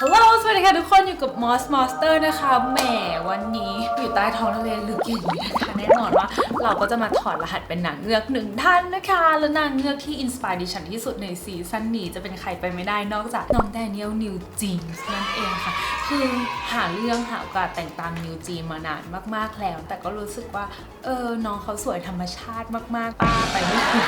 ฮัลโหลสวัสดีค่ะทุกคนอยู่กับมอสมอสเตอร์นะคะ แหมวันนี้อยู่ใต้ท้องทะเลลึกอย่างนี้นะคะ แน่นอนว่าเราก็จะมาถอดรหัสเป็นนางเงือกหนึ่งท่านนะคะ และนางเงือกที่อินสปายดิฉันที่สุดในซีซั่นนี้จะเป็นใครไปไม่ได้นอกจากน้องแดเนียลนิวจีนนั่นเองค่ะ คือหาเรื่องหาโอกาสแต่งตามนิวจีนมานานมากๆแล้ว แต่ก็รู้สึกว่าเออน้องเขาสวยธรรมชาติมากๆป้าไปไม่ถูก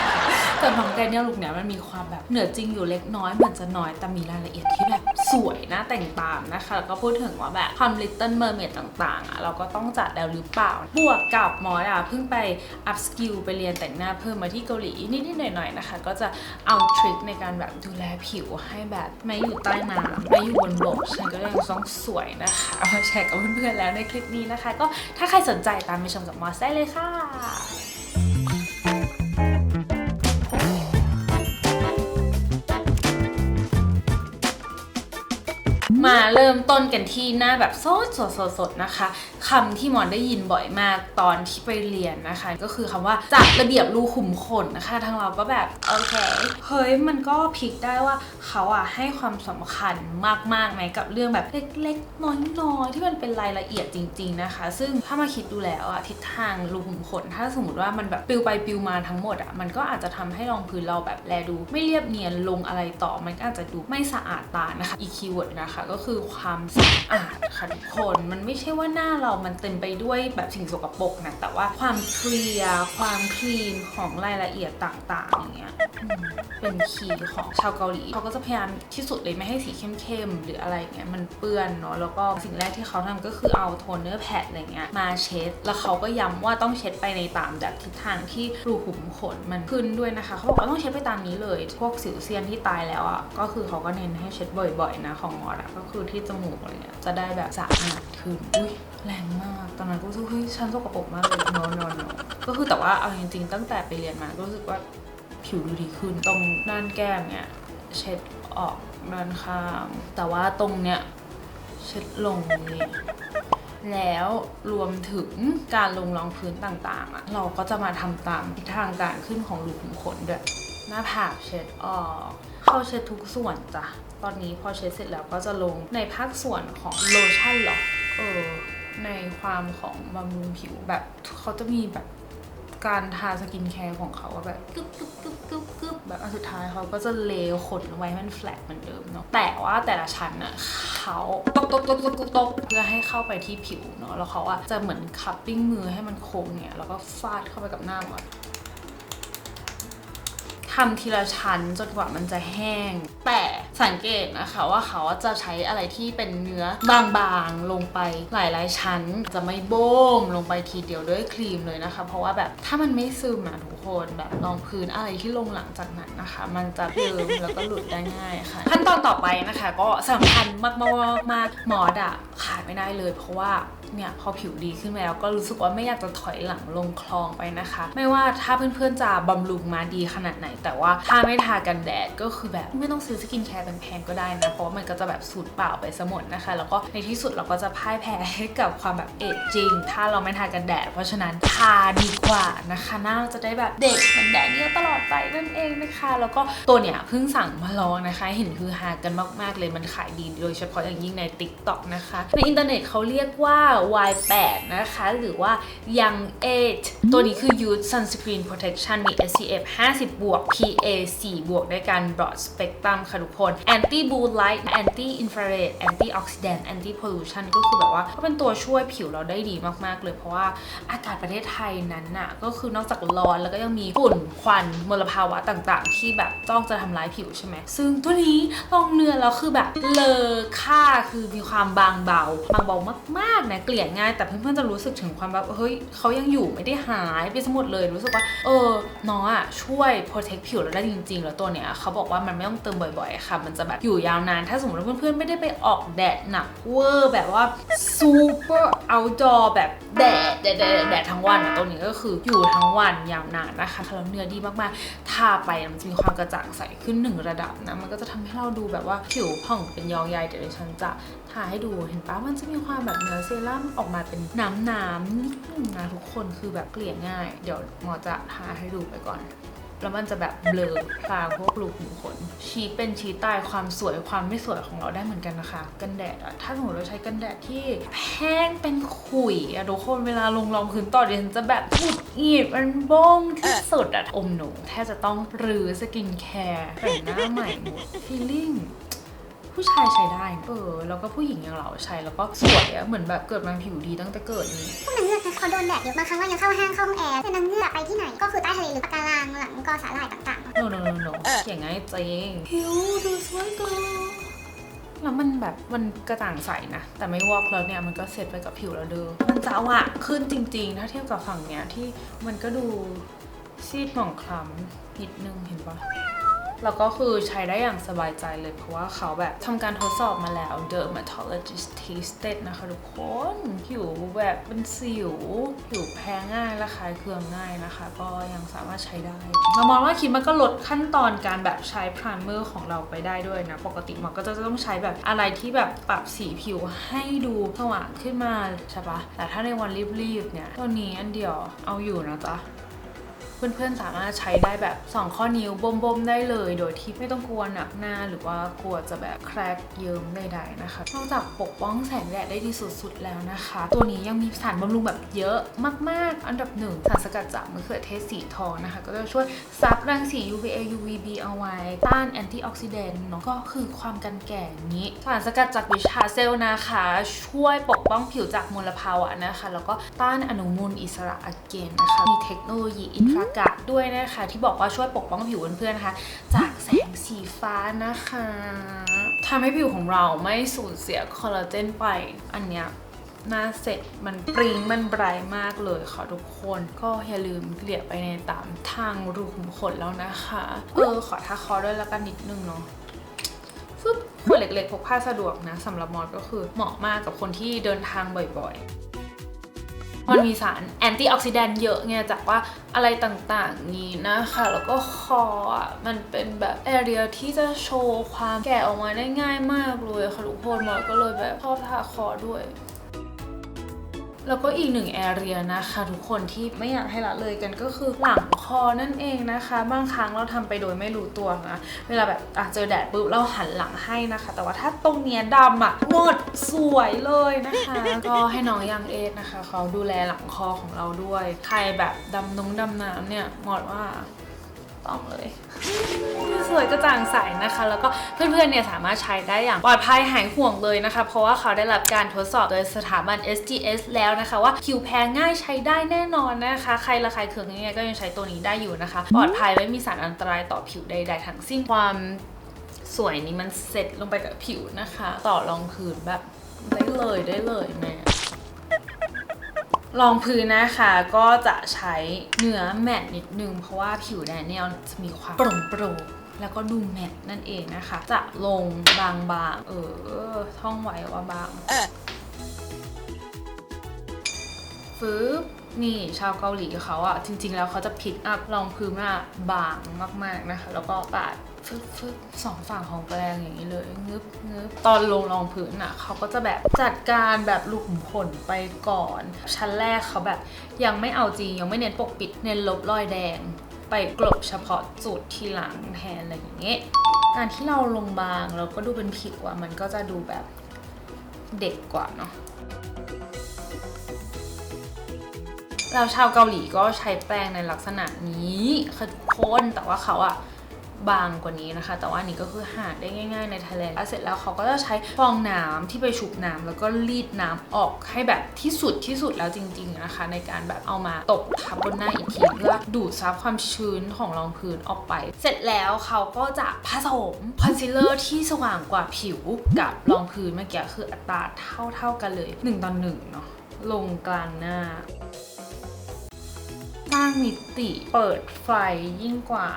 แต่น้องแดเนียลลูกเนี่ยมันมีความแบบเหนือจริงอยู่เล็กน้อยเหมือนจะน้อยแต่มีรายละเอียดที่แบบสวยนะแต่งตามนะคะ แล้วก็พูดถึงว่าแบบความ Little Mermaid ต่างๆอะเราก็ต้องจัดแล้วหรือเปล่า บวกกับมอสอะเพิ่งไป up skill ไปเรียนแต่งหน้าเพิ่มมาที่เกาหลีนิดๆหน่อยๆนะคะ ก็จะเอาทริคในการแบบดูแลผิวให้แบบไม่อยู่ใต้น้ำไม่อยู่บนบกฉันก็ยังต้องสวยนะคะเอามาแชร์กับเพื่อนๆแล้วในคลิปนี้นะคะ ก็ถ้าใครสนใจตามไปชมกับมอสได้เลยค่ะ มาเริ่มต้นกันที่หน้าแบบสดสดสดสดนะคะคำที่หมอนได้ยินบ่อยมากตอนที่ไปเรียนนะคะ ก็คือคำว่าจัดระเบียบรูขุมขนนะคะ ทางเราก็แบบโอเคเฮ้ยมันก็พลิกได้ว่าเขาอะให้ความสำคัญมากๆไหมกับเรื่องแบบเล็กๆน้อยๆที่มันเป็นรายละเอียดจริง ๆนะคะ ซึ่งถ้ามาคิดดูแล้วอะทิศทางรูขุมขนถ้าสมมติว่ามันแบบปลิวไปปลิวมาทั้งหมดอะมันก็อาจจะทำให้รองพื้นเราแบบแลดู ไม่เรียบเนียนลงอะไรต่อมันก็อาจจะดูไม่สะอาดตานะคะอีคีย์เวิร์ดนะคะก็็คือความสะอาดค่ะทุกคน มันไม่ใช่ว่าหน้าเรามันเต็มไปด้วยแบบสิ่งสกปรกนะ แต่ว่าความเคลียร์ความคลีนของรายละเอียดต่างๆอย่างเงี้ยเป็นคีย์ของชาวเกาหลีเขาก็จะพยายามที่สุดเลยไม่ให้สีเข้มๆหรืออะไรเงี้ยมันเปื้อนเนาะแล้วก็สิ่งแรกที่เขาทำก็คือเอาโทนเนอร์แพดอะไรเงี้ยมาเช็ด แล้วเขาก็ย้ำว่าต้องเช็ดไปในตามแบบทิศทางที่รูขุมขนมันขึ้นด้วยนะคะเขาบอกว่าต้องเช็ดไปตามนี้เลย พวกสิวเซียนที่ตายแล้วอะก็คือเขาก็เน้นให้เช็ดบ่อยๆนะของมอสอะก็คือที่จมูกอะไรเงี้ยจะได้แบบสะอาดขึ้นอุ้ยแรงมากตอนนั้นก็รู้สึกเฮ้ยฉันสกปรกมากเลยนอนนอนนอนก็คือแต่ว่าเอาจริงๆ ตั้งแต่ไปเรียนมาก็รู้สึกว่าผิวดูดีขึ้น ตรงด้านแก้มเนี่ยเช็ดออกด้านข้างแต่ว่าตรงเนี้ยเช็ดลงนี่แล้วรวมถึงการลงรองพื้นต่างๆอะเราก็จะมาทำตามทิศทางการขึ้นของรูขุมขนด้วย หน้าผากเช็ดออก เขาเช็ดทุกส่วนจ้ะ ตอนนี้พอเช็ดเสร็จแล้วก็จะลงในภาคส่วนของโลชั่นหรอ เออ ในความของบำรุงผิวแบบเขาจะมีแบบการทาสกินแคร์ของเขาแบบกึบกึบกึบกึบกึบแบบอันสุดท้ายเขาก็จะเลขนไว้ให้มันแฟลตเหมือนเดิมเนาะแต่ว่าแต่ละชั้นอะเขาตกตกตกตกตกตกเพื่อให้เข้าไปที่ผิวเนาะแล้วเขาอะจะเหมือนคัพปิ้งมือให้มันโค้งเนี่ยแล้วก็ฟาดเข้าไปกับหน้าหมด ทำทีละชั้นจนกว่ามันจะแห้ง แต่ สังเกตนะคะว่าเขาจะใช้อะไรที่เป็นเนื้อบางๆลงไปหลายๆชั้น จะไม่โบ้มลงไปทีเดียวด้วยครีมเลยนะคะ เพราะว่าแบบถ้ามันไม่ซึมอะทุกคนแบบรองพื้นอะไรที่ลงหลังจากนั้นนะคะ มันจะเยิ้มแล้วก็หลุดได้ง่ายค่ะ ขั้นตอนต่อไปนะคะก็สำคัญมากๆมากๆมอดอะขาดไม่ได้เลย เพราะว่าเนี่ยพอผิวดีขึ้นมาแล้วก็รู้สึกว่าไม่อยากจะถอยหลังลงคลองไปนะคะ ไม่ว่าถ้าเพื่อนๆจะบำรุงมาดีขนาดไหน แต่ว่าถ้าไม่ทากันแดดก็คือแบบไม่ต้องซื้อสกินแคร์แพงๆก็ได้นะเพราะว่ามันก็จะแบบสูญเปล่าไปซะหมดนะคะ แล้วก็ในที่สุดเราก็จะพ่ายแพ้ให้กับความแบบเอจจริง ถ้าเราไม่ทากันแดด เพราะฉะนั้นทาดีกว่านะคะหน้าจะได้แบบเด็กเหมือนแดดเดียวตลอดไปนั่นเองนะคะ แล้วก็ตัวเนี่ยเพิ่งสั่งมาลองนะคะ เห็นคือฮากันมากๆเลยมันขายดีโดยเฉพาะอย่างยิ่งใน TikTok นะคะ ในอินเทอร์เน็ตเขาเรียกว่า Y8 นะคะ หรือว่า Young 8 ตัวนี้คือ Youth Sunscreen Protection มี SPF 50 บวก PA 4 บวกด้วยกัน Broad Spectrum ค่ะทุกคน Anti Blue Light Anti Infrared Anti Oxidant Anti Pollution ก็คือแบบว่าก็เป็นตัวช่วยผิวเราได้ดีมากๆ เลยเพราะว่าอากาศประเทศไทยนั้นน่ะก็คือนอกจากร้อนแล้วก็ยังมีฝุ่นควันมลภาวะต่างๆ ที่แบบจ้องจะทำร้ายผิวใช่ไหมซึ่งตัวนี้ลองเนื้อแล้วคือแบบเลอค่าคือมีความบางเบาบางเบามากๆนะเกลี่ยง่าย แต่เพื่อนๆจะรู้สึกถึงความแบบเฮ้ยเขายังอยู่ไม่ได้หายไปสมุดเลยรู้สึกว่าเออน้องอะช่วย protect ผิวเราได้จริงๆ แล้วตัวเนี้ยเขาบอกว่ามันไม่ต้องเติมบ่อยๆค่ะมันจะแบบอยู่ยาวนาน ถ้าสมมติว่าเพื่อนๆไม่ได้ไปออกแดดหนักเวอร์แบบว่า super outdoor แบบแดดแดดแดดแดดทั้งวันอะตัวนี้ก็คืออยู่ทั้งวันยาวนานนะคะแล้วเนื้อดีมากๆ ทาไปมันจะมีความกระจ่างใสขึ้นหนึ่งระดับนะ มันก็จะทำให้เราดูแบบว่าผิวผ่องเป็นยองใยเดี๋ยวฉันจะทาให้ดูเห็นปะมันจะมีความแบบเนื้อเซรั่มออกมาเป็นน้ำน้ำๆนิดนึงนะทุกคนคือแบบเกลี่ยง่าย เดี๋ยวหมอจะทาให้ดูไปก่อน แล้วมันจะแบบเบลอพลางพวกรูขุมขน ชี้เป็นชี้ตายความสวยความไม่สวยของเราได้เหมือนกันนะคะ กันแดดอะถ้าสมมติเราใช้กันแดดที่แห้งเป็นขุยอะทุกคนเวลาลงรองพื้นต่อเดือนจะแบบหงุดหงิดมันบ้งที่สุดอะอมหนูแทบจะต้องรื้อสกินแคร์แต่งหน้าใหม่หมดฟีลลิ่ง ผู้ชายใช้ได้นะเออ แล้วก็ผู้หญิงอย่างเราใช้แล้วก็สวยอะเหมือนแบบเกิดมาผิวดีตั้งแต่เกิดนี้พวกนางเงือกนะเขาโดนแดดเยอะบางครั้งเรายังเข้าห้างเข้าห้องแอร์เป็นนางเงือกไปที่ไหนก็คือใต้ทะเลหรือปะการังหลังกอสาหร่ายต่างๆ โนโนโนโนเขียนง่ายจริงผิวดูสวยกว่าแล้วมันแบบมันกระจ่างใสนะ แต่ไม่วอกแล้วเนี่ยมันก็เสร็จไปกับผิวแล้วเด้อมันจะอะขึ้นจริง ๆ ถ้าเทียบกับฝั่งเนี้ยที่มันก็ดูซีดหมองคล้ำนิดนึงเห็นปะ แล้วก็คือใช้ได้อย่างสบายใจเลยเพราะว่าเขาแบบทำการทดสอบมาแล้ว dermatologist tested นะคะทุกคนผิวแบบเป็นสิวผิวแพ้ง่ายและคลายเคืองง่ายนะคะ ก็ยังสามารถใช้ได้เรามองว่าคิดมันก็ลดขั้นตอนการแบบใช้พรามเมอร์ของเราไปได้ด้วยนะ ปกติมันก็จะต้องใช้แบบอะไรที่แบบปรับสีผิวให้ดูสว่างขึ้นมาใช่ปะแต่ถ้าในวันรีบๆเนี่ยตัวนี้อันเดียวเอาอยู่นะจ๊ะ เพื่อนๆสามารถใช้ได้แบบ 2 ข้อนิ้วบ่มๆได้เลย โดยที่ไม่ต้องกลัวหนักหน้าหรือว่ากลัวจะแบบแครกเยิ้มใดๆนะคะ นอกจากปกป้องแสงแดดได้ดีสุดๆแล้วนะคะ ตัวนี้ยังมีสารบำรุงแบบเยอะมากๆ อันดับหนึ่งสารสกัดจากมะเขือเทศสีทองนะคะ ก็จะช่วยซับรังสี UVA UVB เอาไว้ ต้านแอนตี้ออกซิแดนต์เนาะก็คือความกันแก่นี้ สารสกัดจากวิชาเซลล์นะคะ ช่วยปกป้องผิวจากมลภาวะนะคะ แล้วก็ต้านอนุมูลอิสระอเกนนะคะ มีเทคโนโลยีอินฟราการ์ดด้วยนะคะ ที่บอกว่าช่วยปกป้องผิวเพื่อนๆนะคะ จากแสงสีฟ้านะคะทำให้ผิวของเราไม่สูญเสียคอลลาเจนไป อันเนี้ยหน้าเสร็จมันปริ้งมันไบรท์มากเลยค่ะทุกคน ก็อย่าลืมเกลี่ยไปในตามทางรูขุมขนแล้วนะคะ เออ ขอทาคอด้วยแล้วกันนิดนึงเนาะฟึบขวดเล็กๆพกพาสะดวกนะสำหรับมอสก็คือเหมาะมากกับคนที่เดินทางบ่อยๆ มันมีสารแอนตี้ออกซิแดนต์เยอะไงจากว่าอะไรต่างๆนี้นะคะ แล้วก็คออะมันเป็นแบบแอเรียที่จะโชว์ความแก่ออกมาได้ง่ายมากเลยค่ะทุกคนมอก็เลยแบบชอบทาคอด้วย แล้วก็อีกหนึ่งแอเรียนะคะทุกคนที่ไม่อยากให้ละเลยกันก็คือหลังคอนั่นเองนะคะ บางครั้งเราทำไปโดยไม่รู้ตัวนะเวลาแบบอะเจอแดดปุ๊บเราหันหลังให้นะคะ แต่ว่าถ้าตรงเนี้ยดำอะหมดสวยเลยนะคะก็ให้น้องยังเอสนะคะ เขาดูแลหลังคอของเราด้วย ใครแบบดำนงดำน้ำเนี่ยหมดว่า ต้องเลยสวยกระจ่างใสนะคะ แล้วก็เพื่อนๆเนี่ยสามารถใช้ได้อย่างปลอดภัยหายห่วงเลยนะคะ เพราะว่าเขาได้รับการทดสอบโดยสถาบัน SGS แล้วนะคะ ว่าผิวแพ้ง่ายใช้ได้แน่นอนนะคะ ใครระคายเคืองยังไงก็ยังใช้ตัวนี้ได้อยู่นะคะ ปลอดภัยไม่มีสารอันตรายต่อผิวใดๆทั้งสิ้นความสวยนี้มันเสร็จลงไปกับผิวนะคะ ต่อรองพื้นแบบได้เลยได้เลยแม่ รองพื้นนะคะก็จะใช้เนื้อแมตต์นิดนึง เพราะว่าผิวแดเนียลจะมีความโปร่งโปร่งแล้วก็ดูแมตต์นั่นเองนะคะ จะลงบางๆ เออ ท่องไว้ว่าบางฟืบนี่ชาวเกาหลีเขาอะจริง ๆ แล้วเขาจะพิกอัพรองพื้นมาบางมาก ๆนะคะ แล้วก็ปาด ฟึบฟึบสองฝั่งของแปรงอย่างนี้เลยงึบงึบตอนลงรองพื้นอะเขาก็จะแบบจัดการแบบลูกขุมขนไปก่อน ชั้นแรกเขาแบบยังไม่เอาจริงยังไม่เน้นปกปิดเน้นลบรอยแดง ไปกลบเฉพาะจุดที่หลังแทนอะไรอย่างเงี้ยการที่เราลงบางเราก็ดูเป็นผิวอะมันก็จะดูแบบเด็กกว่าเนาะเราชาวเกาหลีก็ใช้แป้งในลักษณะนี้ค่ะทุกคนแต่ว่าเขาอะ บางกว่านี้นะคะ แต่ว่านี้ก็คือหาได้ง่าย ๆ ในทะเลแล้วเสร็จแล้วเขาก็จะใช้ฟองน้ำที่ไปชุบน้ำแล้วก็รีดน้ำออกให้แบบที่สุดที่สุดแล้วจริง ๆนะคะ ในการแบบเอามาตบทับบนหน้าอีกทีเพื่อดูดซับความชื้นของรองพื้นออกไป เสร็จแล้วเขาก็จะผสมคอนซีลเลอร์ที่สว่างกว่าผิวกับรองพื้นเมื่อกี้คืออัตราเท่าๆกันเลย1ต่อ1เนาะลงกลางหน้าสร้างมิติเปิดไฟยิ่งกว่า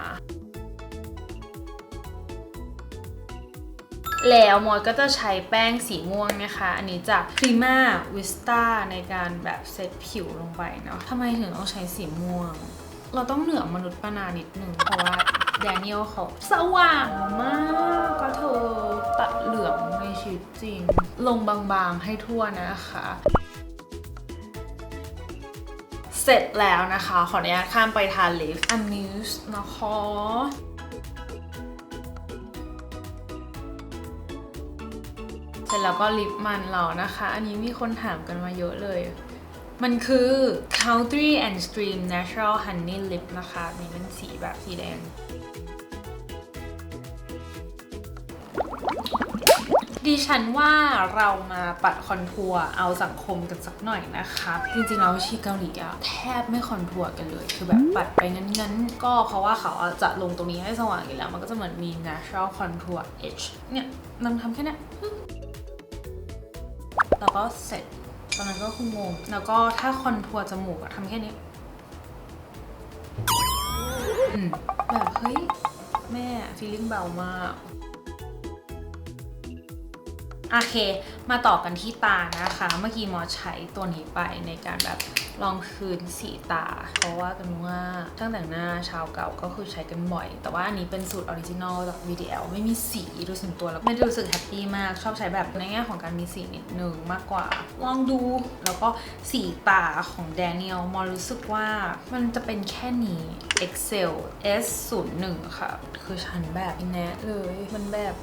แล้วมอยก็จะใช้แป้งสีม่วงนะคะ อันนี้จาก Prima Vista ในการแบบเซตผิวลงไปเนาะทำไมถึงต้องใช้สีม่วง เราต้องเหนือมนุษย์ปานานิดนึง เพราะว่าแดเนียลเขาสว่างมาก ก็เธอตัดเหลืองในชีวิตจริง ลงบางๆให้ทั่วนะคะเสร็จแล้วนะคะ ขออนุญาตข้ามไปทาลิป Amuse นะคะ สร็จแล้วก็ลิปมันเรานะคะ อันนี้มีคนถามกันมาเยอะเลย มันคือ Country and Stream Natural Honey Lip นะคะนี่เป็นสีแบบสีแดงดิฉันว่าเรามาปัดคอนทัวร์เอาสังคมกันสักหน่อยนะคะ จริงๆแล้วชีเกาหลีอะแทบไม่คอนทัวร์กันเลย คือแบบปัดไปงั้นๆ ก็เพราะว่าเขาจะลงตรงนี้ให้สว่างอยู่แล้ว มันก็จะเหมือนมี natural contour edge เนี่ยนางทำแค่เนี้ย แล้วก็เสร็จตอนนั้นก็คืองงแล้วก็ถ้าคอนทัวร์จมูกอะทำแค่นี้อืมแบบเฮ้ย แม่ฟีลิ่งเบามาก โอเค มาต่อกันที่ตานะคะ เมื่อกี้หมอใช้ตัวนี้ไปในการแบบลองคืนสีตา เพราะว่ากันว่าช่างแต่งหน้าชาวเก่าก็คือใช้กันบ่อย แต่ว่าอันนี้เป็นสูตรออริจินอลจาก VDL ไม่มีสีโดยส่วนตัวแล้วไม่ได้รู้สึกแฮปปี้มากชอบใช้แบบในแง่ของการมีสีนิดนึงมากกว่า ลองดูแล้วก็สีตาของ Daniel มอรู้สึกว่ามันจะเป็นแค่นี้ Excel S01 ค่ะ คือฉันแบบแนะเลยมันแบบ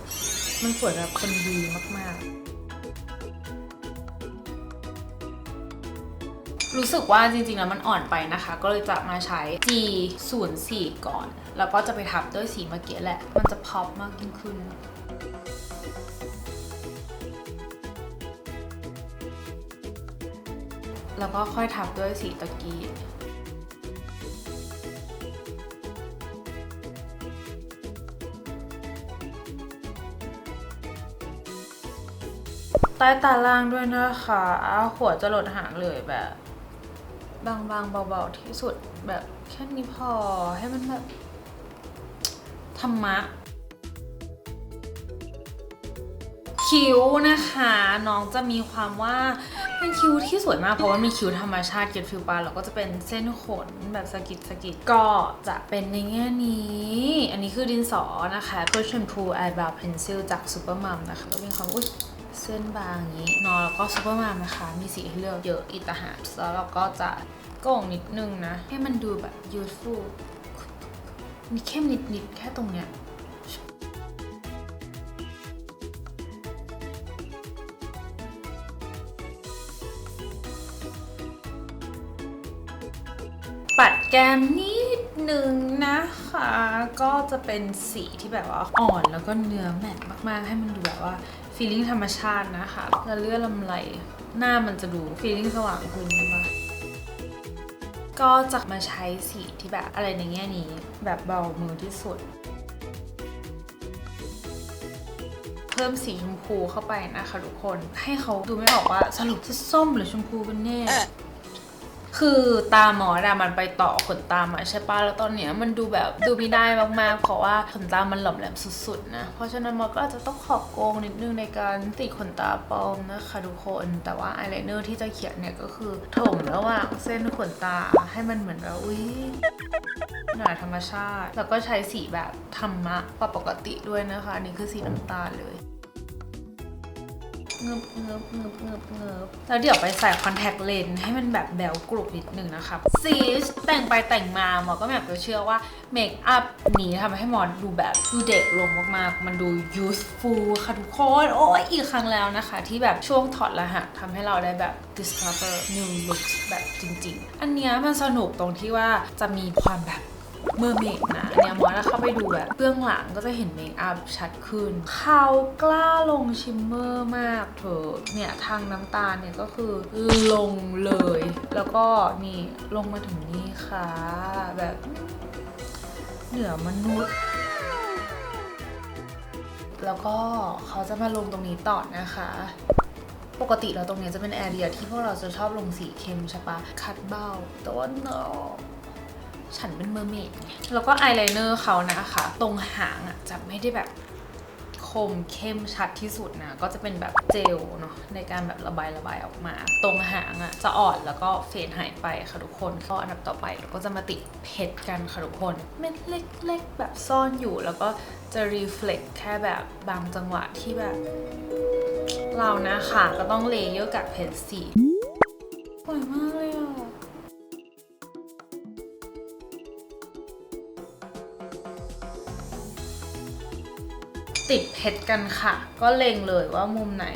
มันสวยแบบคนดีมากๆรู้สึกว่าจริงๆ แล้วมันอ่อนไปนะคะ ก็เลยจะมาใช้ G 0 4ก่อน แล้วก็จะไปทับด้วยสีเมื่อกี้แหละ มันจะพอปมากยิ่งขึ้น แล้วก็ค่อยทับด้วยสีตะกี้ ใต้ตาล่างด้วยนะคะหัวจะหลดหางเลยแบบ บางๆเบาๆที่สุดแบบแค่นี้พอให้มันแบบ ธรรมะ คิ้วนะคะ น้องจะมีความว่าเป็นคิ้วที่สวยมากเพราะว่ามีคิ้วธรรมชาติเกตฟิลปาแล้วก็จะเป็นเส้นขนแบบสกิดสกิดก็จะเป็นในแง่นี้ อันนี้คือดินสอนะคะ Push and Pull Eyebrow Pencil จาก Supermum นะคะแล้วมีความอุ้ย เส้นบางอย่างนี้นอนแล้วก็ซูเปอร์มานะคะ มีสีให้เลือกเยอะอีกต่างหากแล้วเราก็จะโก่งนิดนึงนะ ให้มันดูแบบ youthful มีเข้มนิดๆแค่ตรงเนี้ยปัดแก้มนิดนึงนะคะ ก็จะเป็นสีที่แบบว่าอ่อนแล้วก็เนื้อแมตต์มากๆ ให้มันดูแบบว่า ฟีลิ่งธรรมชาตินะคะแล้วเลือดลำไหลหน้ามันจะดูฟีลิ่งสว่างขึ้นนะก็จะมาใช้สีที่แบบอะไรในแง่นี้ แบบเบามือที่สุด เพิ่มสีชมพูเข้าไปนะคะทุกคน ให้เขาดูไม่ออกว่าสรุปจะส้มหรือชมพูกันแน่ คือตาหมอดามันไปต่อขนตามาใช่ปะแล้วตอนเนี้ยมันดูแบบดูไม่ได้มากๆ เพราะว่าขนตามันหล่อมแหลมสุดๆนะ เพราะฉะนั้นมอก็อาจจะต้องขอบโกงนิดนึงในการติดขนตาปลอมนะคะทุกคน แต่ว่าอายไลเนอร์ที่จะเขียนเนี่ยก็คือถมระหว่างเส้นขนตาให้มันเหมือนแบบอุ้ยหนาธรรมชาติ แล้วก็ใช้สีแบบธรรมะกว่าปกติด้วยนะคะ อันนี้คือสีน้ำตาลเลย เงือบเงือบเงือบเงือบเงือบแล้วเดี๋ยวไปใส่คอนแทคเลนส์ให้มันแบบแบวกรุบนิดนึงนะคะสีแต่งไปแต่งมาหมอก็แบบจะเชื่อว่าเมคอัพนี้ทำให้หมอดูแบบดูเด็กลงมากๆ มันดู useful ค่ะทุกคน โอ้ยอีกครั้งแล้วนะคะ ที่แบบช่วงถอดรหัสทำให้เราได้แบบ discover new looks แบบจริง ๆ อันเนี้ยมันสนุกตรงที่ว่าจะมีความแบบ เมอร์เมดนะอันเนี่ยมอสเข้าไปดูแบบเบื้องหลังก็จะเห็นเมคอัพชัดขึ้น เขากล้าลงชิมเมอร์มากเธอเนี่ยทางน้ำตาลเนี่ยก็คือลงเลย แล้วก็นี่ลงมาถึงนี่ค่ะ แบบเหนือมนุษย์แล้วก็เขาจะมาลงตรงนี้ต่อนะคะ ปกติเราตรงนี้จะเป็นแอเรียที่พวกเราจะชอบลงสีเข้มใช่ปะคัดเบ้าแต่ว่า no ฉันเป็นเมอร์เมดแล้วก็อายไลเนอร์เขานะคะ ตรงหางอะจะไม่ได้แบบคมเข้มชัดที่สุดนะ ก็จะเป็นแบบเจลเนาะในการแบบระบายระบายออกมา ตรงหางอะจะอ่อนแล้วก็เฟดหายไปค่ะทุกคนก็อันดับต่อไปเราก็จะมาติดเพชรกันค่ะทุกคนเม็ดเล็กๆแบบซ่อนอยู่แล้วก็จะรีเฟล็กแค่แบบบางจังหวะที่แบบ เรานะคะก็ต้องเลเยอร์กับเพชรสีสวยมาก ติดกันค่ะ ก็เล็งเลยว่ามุมไหน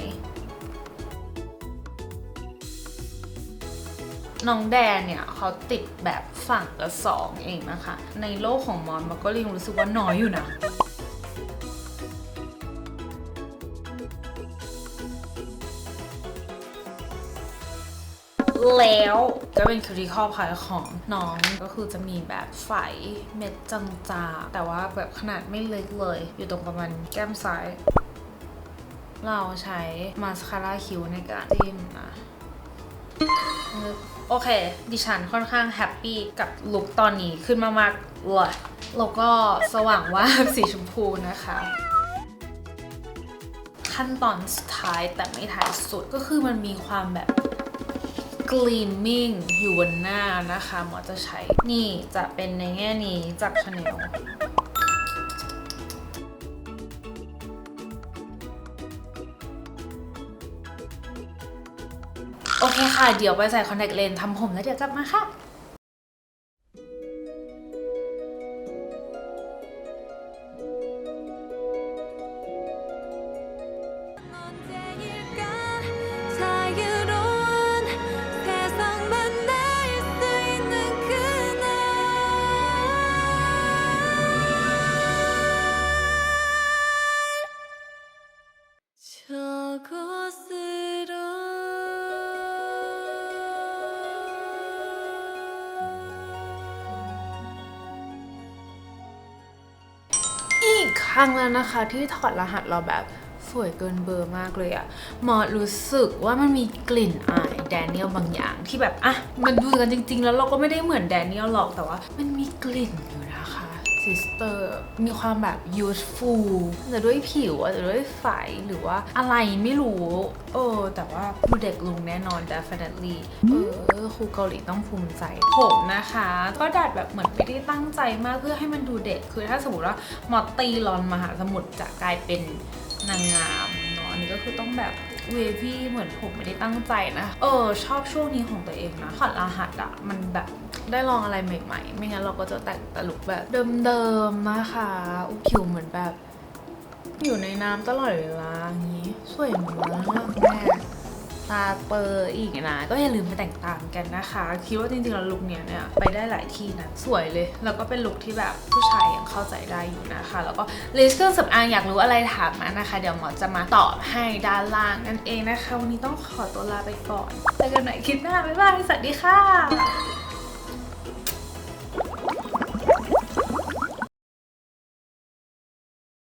น้องแดนเนี่ยเขาติดแบบฝั่งละสองเองนะคะ ในโลกของมอนมันก็ลิงรู้สึกว่าน้อยอยู่นะ แล้ว ก็เป็นคิวริคอพายของน้องก็คือจะมีแบบไฝเม็ดจางๆ แต่ว่าแบบขนาดไม่เล็กเลย อยู่ตรงประมาณแก้มซ้าย เราใช้มาสคาร่าคิ้วในการจิ้มนะโอเค ดิฉันค่อนข้างแฮปปี้กับลุคตอนนี้ขึ้นมากๆเลยแล้วก็สว่างว่าสีชมพูนะคะขั้นตอนสุดท้ายแต่ไม่ท้ายสุดก็คือมันมีความแบบ gleaming อยู่บนหน้านะคะหมอจะใช้นี่จะเป็นในแง่นี้จากชาแนลโอเคค่ะ เดี๋ยวไปใส่คอนแทคเลนส์ทำผมแล้วเดี๋ยวกลับมาค่ะ รั้งแล้วนะคะ ที่ถอดรหัสเราแบบสวยเกินเบอร์มากเลยอะหมอรู้สึกว่ามันมีกลิ่นอายแดเนียลบางอย่างที่แบบอะมันดูกันจริง ๆ แล้วเราก็ไม่ได้เหมือนแดเนียลหรอกแต่ว่า มันมีกลิ่นอยู่ ซิสเตอร์มีความแบบ youthful อาจจะด้วยผิวอาจจะด้วยไฟหรือว่าอะไรไม่รู้ เออ แต่ว่าดูเด็กลงแน่นอน definitely เออครูเกาหลีต้องภูมิใจ ผมนะคะ ก็ดัดแบบเหมือนไม่ได้ตั้งใจมากเพื่อให้มันดูเด็ก คือถ้าสมมติว่ามอตตีลอนมหาสมุทรจะกลายเป็นนางงามเนาะอันนี้ก็คือต้องแบบเววี่เหมือนผมไม่ได้ตั้งใจนะ เออ ชอบช่วงนี้ของตัวเองนะถอดรหัสอะมันแบบ ได้ลองอะไรใหม่ ๆ ไม่งั้นเราก็จะแต่งแตลุกแบบเดิมๆนะคะอุยผิวเหมือนแบบ อยู่ในน้ำตลอดเวลาอย่างนี้ สวยมากแม่ตาเปอร์อีกนะ ก็อย่าลืมไปแต่งตามกันนะคะ คิดว่าจริงๆแล้วลุคเนี้ยเนี่ยไปได้หลายที่นะ สวยเลย แล้วก็เป็นลุคที่แบบผู้ชายยังเข้าใจได้อยู่นะคะ แล้วก็ลิสต์เครื่องสำอางอยากรู้อะไรถามมานะคะ เดี๋ยวหมอจะมาตอบให้ด้านล่างนั่นเองนะคะ วันนี้ต้องขอตัวลาไปก่อนเจอกันใหม่คลิปหน้าบ๊ายบายสวัสดีค่ะ